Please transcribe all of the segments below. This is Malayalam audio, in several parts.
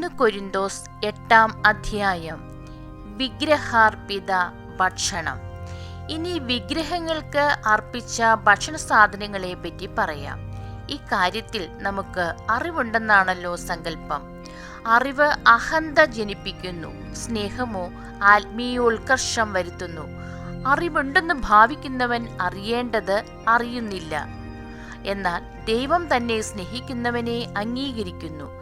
ഒന്ന് കൊരിന്തോസ് എട്ടാം അധ്യായം. വിഗ്രഹാർപ്പിത ഭക്ഷണം. ഇനി വിഗ്രഹങ്ങൾക്ക് അർപ്പിച്ച ഭക്ഷണ സാധനങ്ങളെ പറ്റി പറയാം. ഈ കാര്യത്തിൽ നമുക്ക് അറിവുണ്ടെന്നാണല്ലോ സങ്കല്പം. അറിവ് അഹന്ത ജനിപ്പിക്കുന്നു സ്നേഹമോ ആത്മീയോത്കർഷം വരുത്തുന്നു. അറിവുണ്ടെന്ന് ഭാവിക്കുന്നവൻ അറിയേണ്ടത് അറിയുന്നില്ല. എന്നാൽ ദൈവം തന്നെ സ്നേഹിക്കുന്നവനെ അംഗീകരിക്കുന്നു.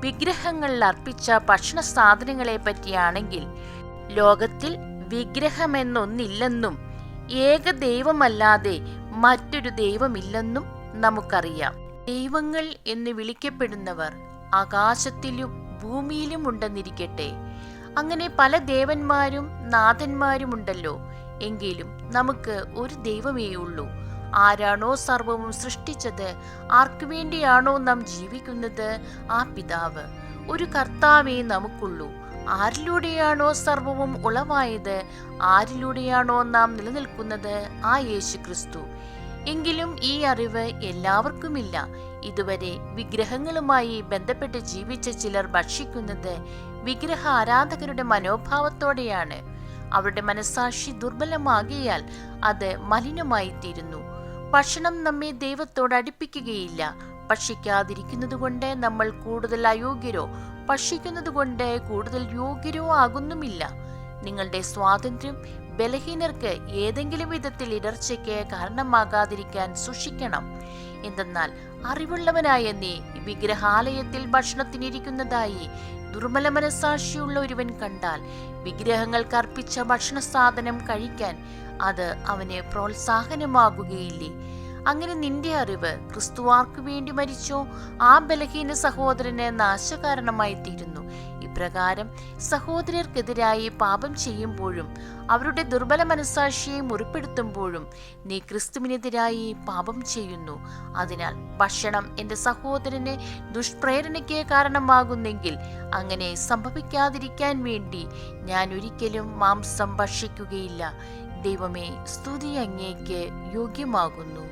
വിഗ്രഹങ്ങളിൽ അർപ്പിച്ച ഭക്ഷണ സാധനങ്ങളെ പറ്റിയാണെങ്കിൽ ലോകത്തിൽ വിഗ്രഹമെന്നൊന്നില്ലെന്നും ഏക ദൈവമല്ലാതെ മറ്റൊരു ദൈവമില്ലെന്നും നമുക്കറിയാം. ദൈവങ്ങൾ എന്ന് വിളിക്കപ്പെടുന്നവർ ആകാശത്തിലും ഭൂമിയിലും ഉണ്ടെന്നിരിക്കട്ടെ. അങ്ങനെ പല ദേവന്മാരും നാഥന്മാരും ഉണ്ടല്ലോ. എങ്കിലും നമുക്ക് ഒരു ദൈവമേ ഉള്ളൂ ആരാണോ സർവവും സൃഷ്ടിച്ചത്? ആർക്കു വേണ്ടിയാണോ നാം ജീവിക്കുന്നത്? ആ പിതാവ്. ഒരു കർത്താവേ നമുക്കുള്ളൂ. ആരിലൂടെയാണോ സർവവും ഉളവായത്? ആരിലൂടെയാണോ നാം നിലനിൽക്കുന്നത്? ആ യേശു ക്രിസ്തു എങ്കിലും ഈ അറിവ് എല്ലാവർക്കുമില്ല. ഇതുവരെ വിഗ്രഹങ്ങളുമായി ബന്ധപ്പെട്ട് ജീവിച്ച ചിലർ ഭക്ഷിക്കുന്നത് വിഗ്രഹ ആരാധകരുടെ മനോഭാവത്തോടെയാണ്. അവരുടെ മനസാക്ഷി ദുർബലമാകിയാൽ അത് മലിനമായി തീരുന്നു ഭക്ഷണം നമ്മെ ദൈവത്തോട് അടുപ്പിക്കുകയില്ല. ഭക്ഷിക്കാതിരിക്കുന്നതുകൊണ്ട് നമ്മൾ കൂടുതൽ അയോഗ്യരോ ഭക്ഷിക്കുന്നതുകൊണ്ട് കൂടുതൽ യോഗ്യരോ ആകുന്നുമില്ല. നിങ്ങളുടെ സ്വാതന്ത്ര്യം ബലഹീനർക്ക് ഏതെങ്കിലും വിധത്തിൽ ഇടർച്ചയ്ക്ക് കാരണമാകാതിരിക്കാൻ സൂക്ഷിക്കണം. എന്തെന്നാൽ അറിവുള്ളവനായ നീ വിഗ്രഹാലയത്തിൽ ഭക്ഷണത്തിനിരിക്കുന്നതായി ദുർബല മനസാക്ഷിയുള്ള ഒരുവൻ കണ്ടാൽ വിഗ്രഹങ്ങൾക്ക് അർപ്പിച്ച ഭക്ഷണ സാധനം കഴിക്കാൻ അത് അവന് പ്രോത്സാഹനമാകുകയില്ലേ? അങ്ങനെ നിന്റെ അറിവ് ക്രിസ്തുവാർക്കു വേണ്ടി മരിച്ചോ? ആ ബലഹീന സഹോദരന് നാശകാരണമായി തീരുന്നു ഇപ്രകാരം സഹോദരർക്കെതിരായി പാപം ചെയ്യുമ്പോഴും അവരുടെ ദുർബല മനസാക്ഷിയെ മുറിപ്പെടുത്തുമ്പോഴും നീ ക്രിസ്തുവിനെതിരായി പാപം ചെയ്യുന്നു. അതിനാൽ ഭക്ഷണം എന്റെ സഹോദരന് ദുഷ്പ്രേരണയ്ക്ക് കാരണമാകുന്നെങ്കിൽ അങ്ങനെ സംഭവിക്കാതിരിക്കാൻ വേണ്ടി ഞാൻ ഒരിക്കലും മാംസം ഭക്ഷിക്കുകയില്ല. ദൈവമേ സ്തുതി അങ്ങേക്ക് യോഗ്യമാകുന്നു.